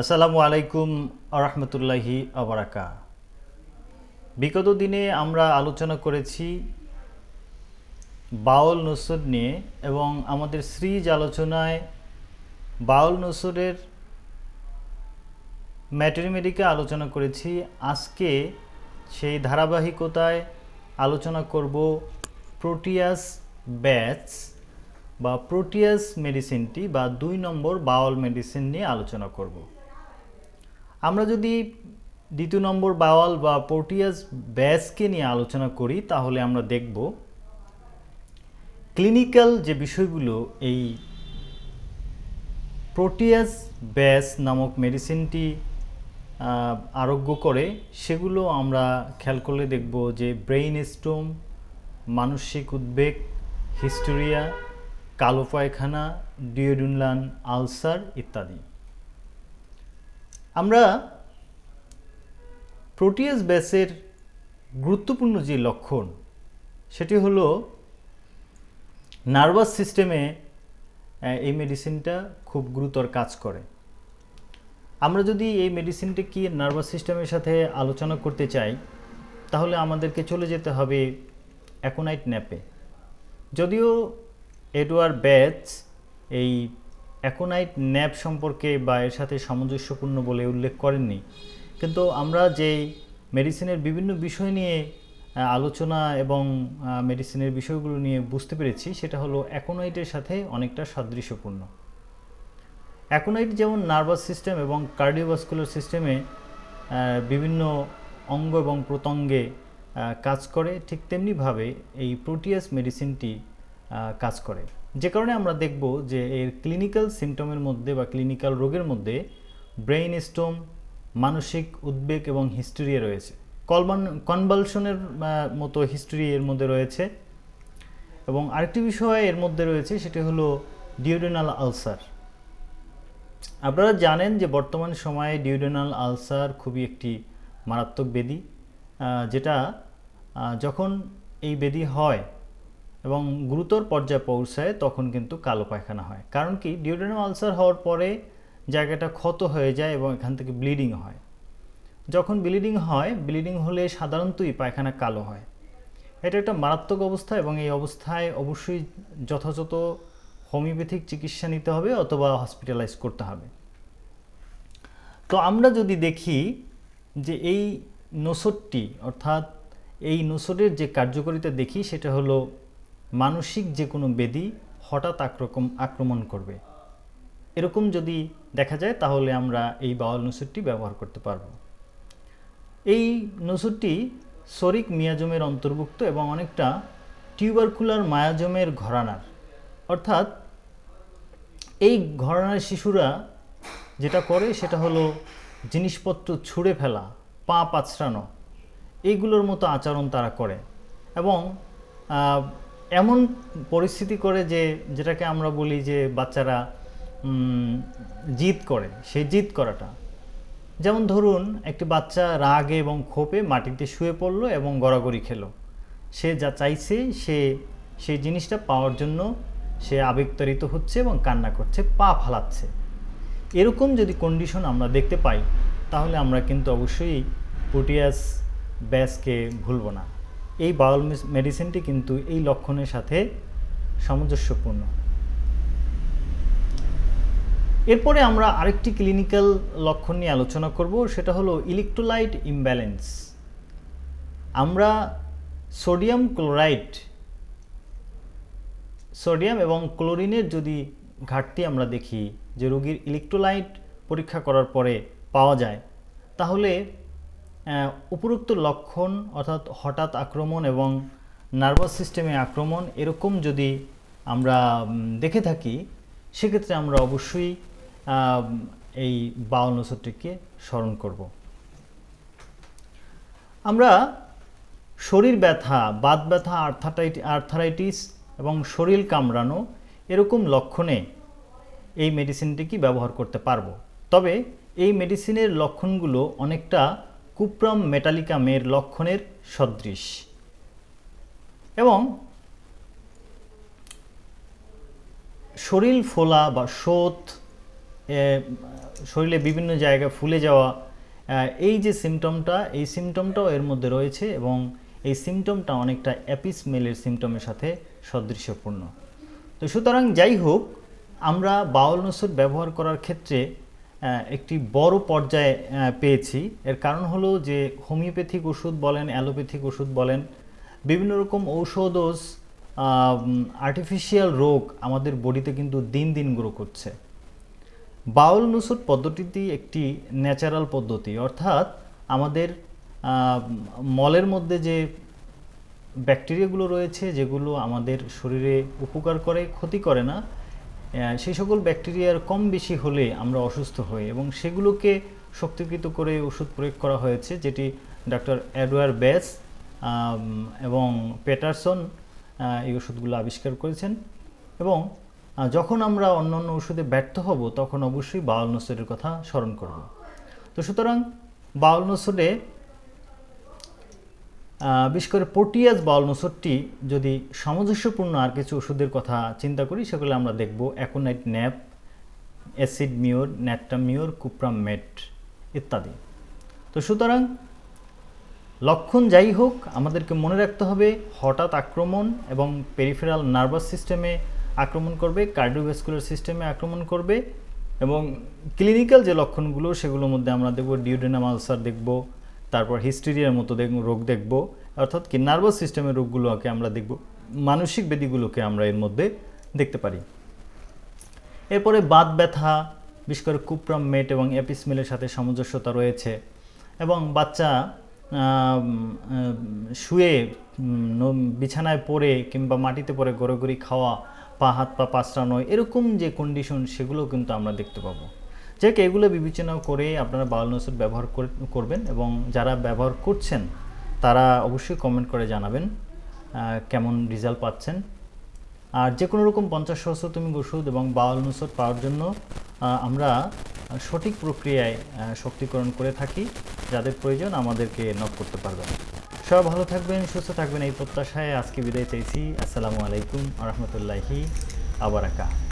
আসসালামু আলাইকুম আরহামতুল্লাহি আবরাকা। বিগত দিনে আমরা আলোচনা করেছি বাউল নসর নিয়ে এবং আমাদের সিরিজ আলোচনায় বাউল নসরের ম্যাটেরিমেডিকে আলোচনা করেছি। আজকে সেই ধারাবাহিকতায় আলোচনা করব প্রোটিয়াস ব্যাচ বা প্রোটিয়াস মেডিসিনটি বা দুই নম্বর বাউল মেডিসিন নিয়ে আলোচনা করব। আমরা যদি দ্বিতীয় নম্বর বাওয়াল বা পোর্টিয়াস ব্যাসকে নিয়ে আলোচনা করি, তাহলে আমরা দেখব ক্লিনিক্যাল যে বিষয়গুলো, এই প্রোটিয়াস ব্যাস নামক মেডিসিনটি আরোগ্য করে, সেগুলো আমরা খেয়াল করলে দেখব যে ব্রেইন স্টোম, মানসিক উদ্বেগ, হিস্টোরিয়া, কালো পায়খানা ডিওডুনলান আলসার ইত্যাদি। আমরা প্রোটিয়াস ব্যাসের গুরুত্বপূর্ণ যে লক্ষণ, সেটি হলো নার্ভাস সিস্টেমে এই মেডিসিনটা খুব গুরুতর কাজ করে। আমরা যদি এই মেডিসিনটা কি নার্ভাস সিস্টেমের সাথে আলোচনা করতে চাই, তাহলে আমাদেরকে চলে যেতে হবে অ্যাকোনাইট ন্যাপে যদিও এডওয়ার্ড ব্যাচ এই অ্যাকোনাইট ন্যাপ সম্পর্কে বা এর সাথে সামঞ্জস্যপূর্ণ বলে উল্লেখ করেননি। কিন্তু আমরা যেই মেডিসিনের বিভিন্ন বিষয় নিয়ে আলোচনা এবং মেডিসিনের বিষয়গুলো নিয়ে বুঝতে পেরেছি, সেটা হলো অ্যাকোনাইটের সাথে অনেকটা সাদৃশ্যপূর্ণ। অ্যাকোনাইট যেমন নার্ভাস সিস্টেম এবং কার্ডিওভাস্কুলার সিস্টেমে বিভিন্ন অঙ্গ এবং প্রত্যঙ্গে কাজ করে, ঠিক তেমনিভাবে এই প্রোটিয়াস মেডিসিনটি কাজ করে। যে কারণে আমরা দেখব যে এর ক্লিনিক্যাল সিমটমের মধ্যে বা ক্লিনিক্যাল রোগের মধ্যে ব্রেইন স্টোম মানসিক উদ্বেগ এবং হিস্টোরিয়া রয়েছে। কলবান কনভালশনের মতো হিস্টোরি এর মধ্যে রয়েছে। এবং আরেকটি বিষয় এর মধ্যে রয়েছে, সেটি হলো ডিওডেনাল আলসার আপনারা জানেন যে বর্তমান সময়ে ডিউডেনাল আলসার খুবই একটি মারাত্মক বেদি যেটা যখন এই বেদি হয় এবং গুরুতর পর্যায়ে পৌঁছায়, তখন কিন্তু কালো পায়খানা হয়। কারণ কি? ডিউডেনাল আলসার হওয়ার পরে জায়গাটা ক্ষত হয়ে যায় এবং এখান থেকে ব্লিডিং হয়। যখন ব্লিডিং হয় ব্লিডিং হলে সাধারণতই পায়খানা কালো হয়। এটা একটা মারাত্মক অবস্থা এবং এই অবস্থায় অবশ্যই যথাযথ হোমিওপ্যাথিক চিকিৎসা নিতে হবে অথবা হসপিটালাইজ করতে হবে। তো আমরা যদি দেখি যে এই নসরটি অর্থাৎ এই নসরের যে কার্যকারিতা দেখি, সেটা হলো মানসিক যে কোনো বেদি হঠাৎ আক্রকম, আক্রমণ করবে। এরকম যদি দেখা যায়, তাহলে আমরা এই বাওয়াল নসুরটি ব্যবহার করতে পারব। এই নসুরটি সরিক মিয়াজমের অন্তর্ভুক্ত এবং অনেকটা টিউবারকুলার মায়াজমের ঘরানার। অর্থাৎ এই ঘরানার শিশুরা যেটা করে, সেটা হলো জিনিসপত্র ছুঁড়ে ফেলা, পা পাছড়ানো এইগুলোর মতো আচরণ তারা করে। এবং এমন পরিস্থিতি করে যে, যেটাকে আমরা বলি যে বাচ্চারা জিদ করে, সেই জিদ করাটা। যেমন ধরুন, একটি বাচ্চা রাগে এবং ক্ষোভে মাটিতে শুয়ে পড়ল এবং গড়াগড়ি খেলো। সে যা চাইছে, সে, সেই জিনিসটা পাওয়ার জন্য সে আবেগতাড়িত হচ্ছে এবং কান্না করছে, পা ফালাচ্ছে। এরকম যদি কন্ডিশন আমরা দেখতে পাই, তাহলে আমরা কিন্তু অবশ্যই প্রোটিয়াস ব্যাসকে ভুলব না। এই বাউল মেডিসিনটি কিন্তু এই লক্ষণের সাথে সামঞ্জস্যপূর্ণ। এরপরে আমরা আরেকটি ক্লিনিক্যাল লক্ষণ নিয়ে আলোচনা করব, সেটা হলো ইলেকট্রোলাইট ইমব্যালেন্স আমরা সোডিয়াম ক্লোরাইড সোডিয়াম এবং ক্লোরিনের যদি ঘাটতি আমরা দেখি, যে রোগীর ইলেকট্রোলাইট পরীক্ষা করার পরে পাওয়া যায়, তাহলে উপরোক্ত লক্ষণ অর্থাৎ হঠাৎ আক্রমণ এবং নার্ভাস সিস্টেমে আক্রমণ এরকম যদি আমরা দেখে থাকি, সেক্ষেত্রে আমরা অবশ্যই এই বাউল নসরটিকে স্মরণ করব। আমরা শরীর ব্যথা, বাত ব্যথা, আর্থাটাইট, আর্থারাইটিস এবং শরীর কামড়ানো এরকম লক্ষণে এই মেডিসিনটিকে ব্যবহার করতে পারব? তবে এই মেডিসিনের লক্ষণগুলো অনেকটা কুপ্রাম মেটালিকামের লক্ষণের সদৃশ। এবং শরীর ফোলা বা শোথ শরীরে বিভিন্ন জায়গায় ফুলে যাওয়া এই যে সিমটমটা এই সিমটমটাও এর মধ্যে রয়েছে এবং এই সিমটমটা অনেকটা অ্যাপিসমেলের সিমটমের সাথে সদৃশ্যপূর্ণ। তো সুতরাং যাই হোক, আমরা বাউল নসর ব্যবহার করার ক্ষেত্রে একটি বড় পর্যায়ে পেয়েছি। এর কারণ হলো যে হোমিওপ্যাথিক ওষুধ বলেন, অ্যালোপ্যাথিক ওষুধ বলেন, বিভিন্ন রকম ঔষধস আর্টিফিশিয়াল রোগ আমাদের বডিতে কিন্তু দিন দিন গ্রো করছে। বাউল নুসুট পদ্ধতিটি একটি ন্যাচারাল পদ্ধতি। অর্থাৎ আমাদের মলের মধ্যে যে ব্যাকটেরিয়াগুলো রয়েছে, যেগুলো আমাদের শরীরে উপকার করে, ক্ষতি করে না সেই সকল ব্যাকটেরিয়ার কম বেশি হলে আমরা অসুস্থ হই এবং সেগুলোকে শক্তিকৃত করে ওষুধ প্রয়োগ করা হয়েছে, যেটি ডক্টর এডওয়ার বেস এবং পেটারসন এই ওষুধগুলো আবিষ্কার করেছেন। এবং যখন আমরা অন্য অন্য ওষুধে ব্যর্থ হব, তখন অবশ্যই বাউল নসরের কথা স্মরণ করব। তো সুতরাং, বাউল নসরে বিশেষ করে বাউল নসরটি যদি সামঞ্জস্যপূর্ণ আর কিছু ওষুধের কথা চিন্তা করি, সেগুলো আমরা দেখব। Aconite nap, acid mur natrum mur cuprum met ইত্যাদি। তো সুতরাং লক্ষণ যাই হোক, আমাদেরকে মনে রাখতে হবে, হঠাৎ আক্রমণ এবং পেরিফেরাল নার্ভাস সিস্টেমে আক্রমণ করবে কার্ডিওভ্যাসকুলার সিস্টেমে আক্রমণ করবে এবং ক্লিনিক্যাল যে লক্ষণগুলো, সেগুলোর মধ্যে আমরা দেখব ডিউডেনাম আলসার দেখব তারপর হিস্টেরিয়ার মতো রোগ দেখব, অর্থাৎ কি নার্ভাস সিস্টেমের রোগগুলোকে আমরা দেখব, মানসিক ব্যাধিগুলোকে আমরা এর মধ্যে দেখতে পারি। এরপরে বাত ব্যথা, বিশেষ করে কুপ্রাম মেট এবং অ্যাপিসমেলের সাথে সামঞ্জস্যতা রয়েছে এবং বাচ্চা শুয়ে বিছানায় পড়ে কিংবা মাটিতে পড়ে গড়গড়ি খাওয়া, পা, হাত, পা পাঁচড়ানো, এরকম যে কন্ডিশন সেগুলো কিন্তু আমরা দেখতে পাবো। যাকে এগুলো বিবেচনা করে আপনারা বাউল নসর ব্যবহার করে- করবেন এবং যারা ব্যবহার করছেন, তারা অবশ্যই কমেন্ট করে জানাবেন কেমন রেজাল্ট পাচ্ছেন। আর যে কোনো রকম পঞ্চাশ সহস্র তুমি ওষুধ এবং বাউল নুসর পাওয়ার জন্য আমরা সঠিক প্রক্রিয়ায় শক্তিকরণ করে থাকি, যাদের প্রয়োজন আমাদেরকে নক করতে পারবেন। সবাই ভালো থাকবেন, সুস্থ থাকবেন, এই প্রত্যাশায় আজকে বিদায় চাইছি। আসসালামু আলাইকুম রহমতুল্লাহি আবারাকা